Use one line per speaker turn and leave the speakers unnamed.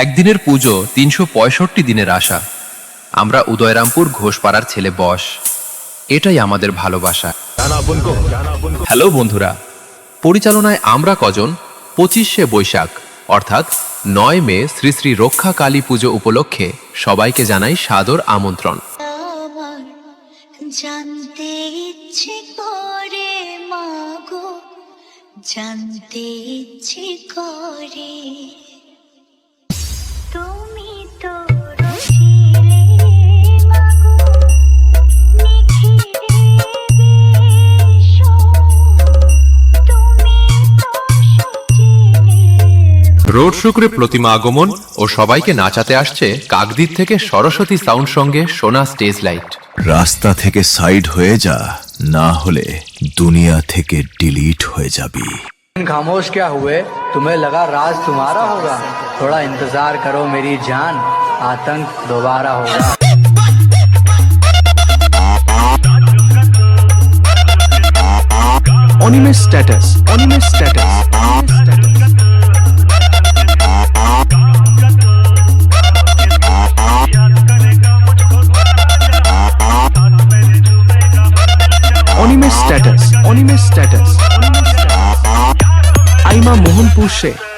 একদিনের পুজো তিনশো পঁয়ষট্টি দিনের আশা। আমরা উদয়রামপুর ঘোষপাড়ার ছেলে বস। এটাই আমাদের ভালোবাসা। হ্যালো বন্ধুরা, পরিচালনায় আমরা কজন? পঁচিশে বৈশাখ, অর্থাৎ নয় মে শ্রী শ্রী রক্ষা কালী পুজো উপলক্ষে সবাইকে জানাই সাদর আমন্ত্রণ।
জানতে ইচ্ছে করে সজিলে
রোড শুক্রে প্রতিমা আগমন ও সবাইকে নাচাতে আসছে কাকদ্বীপ থেকে সরস্বতী সাউন্ড সঙ্গে সোনা স্টেজ লাইট
রাস্তা থেকে সাইড হয়ে যা না হলে দুনিয়া থেকে ডিলিট হয়ে যাবি
खामोश क्या हुए तुम्हें लगा राज तुम्हारा होगा थोड़ा इंतजार करो मेरी जान आतंक दोबारा होगा
Animesh status Animesh status Animesh status Animesh status আইমা Mohanpur Sheikh